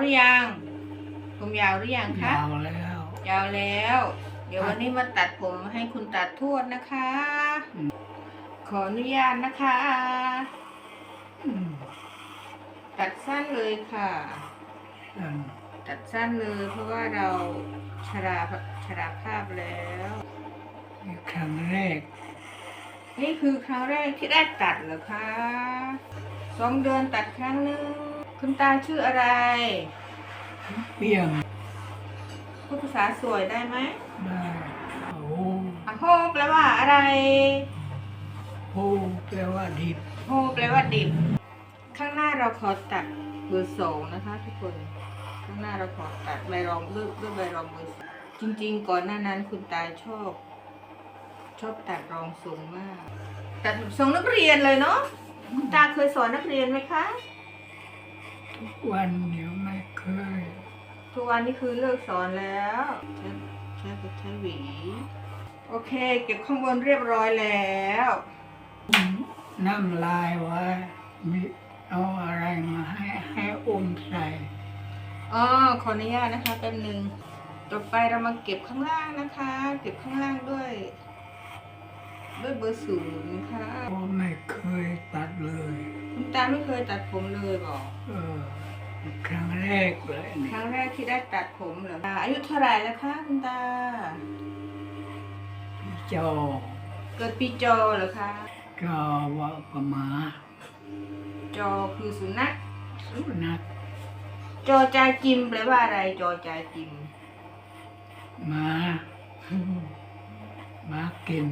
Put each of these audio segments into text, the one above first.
หรือยัง ผมยาวหรือยังคะยาวแล้ว ยาวแล้ว เดี๋ยววันนี้มาตัดผมให้คุณตัดทวดนะคะอืมขออนุญาตนะคะอืมตัดสั้นเลยค่ะนั่นตัดสั้นเลยเพราะว่าเราชราชราภาพแล้วนี่ครั้งแรก นี่คือครั้งแรกที่ได้ตัดเหรอคะสองเดือนตัดครั้งหนึ่ง คุณตาชื่ออะไร เปี้ยงพูดภาษาสวยได้ไหมได้โอ้อะโฮแปลว่าอะไร โหแปลว่าดิบโฮแปลว่าดิบ ข้างหน้าเราขอตัดเบอร์สองนะคะ ทุกคน ข้างหน้าเราขอตัดใบรองด้วยด้วยใบรองเบอร์สองจริง ๆ ก่อนหน้านั้นคุณตาชอบ ชอบตัดรองทรงมาก ตัดทรงนักเรียนเลยเนาะคุณตาเคยสอนนักเรียนไหมคะ ทุกวันเดี๋ยวไม่เคย ทุกวันนี้คือเลิกสอนแล้วใช้ใช้ใช้หวี โอเค เก็บข้างบนเรียบร้อยแล้วน้ำลายไว้มีเอาอะไรมาให้ให้อมใส่อ๋อขออนุญาตนะคะแป๊บหนึ่งต่อไปเรามาเก็บข้างล่างนะคะ เก็บข้างล่างด้วย ด้วยเบอร์ศูนย์นะคะโอ้ไม่เคยตัดเลยคุณ ตาไม่เคยตัดผมเลยบอกเออครั้งแรกเลยคนี่รั้งแรกที่ได้ตัดผมเหรออายุเท่าไหร่แล้วคะคุณตาพี่จอเกิดปีจอเหรอคะก็ว่าประมาจอคือสุนัขสุนัขจอจาจิมแปลว่าอะไรจอจาจิมหมาหมากิน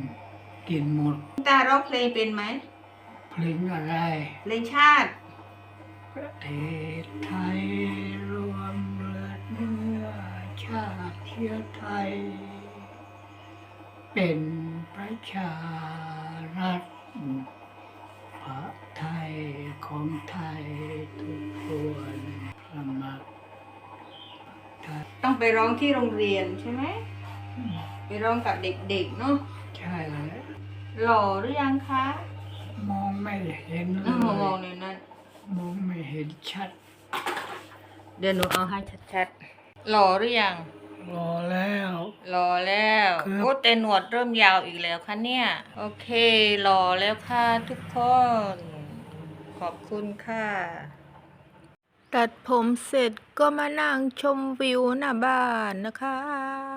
กินหมดคุณตาร้องเพลงเป็นไหมเพ ลงอะไรเพลงชาติ ประเทศไทยรวมเลือดเนื้อชาติเชื้อไทย เป็นประชารัฐพระไทยของไทยทุกคนสมัครไทยต้องไปร้องที่โรงเรียนใช่ไหม ไปร้องกับเด็กๆเนาะใช่แล้วหล่อหรือยังคะ มองไม่เห็นเลอืมมองยในนั้น มองไม่เห็นชัดเดี๋ยวหนูเอาให้ชัดๆหล่อหรือยังรอแล้ว หล่อแล้วครับ โอ้แต่หนวดเริ่มยาวอีกแล้วค่ะเนี่ย โอเคหล่อแล้วค่ะทุกคน ขอบคุณค่ะ ตัดผมเสร็จก็มานั่งชมวิวหน้าบ้านนะคะ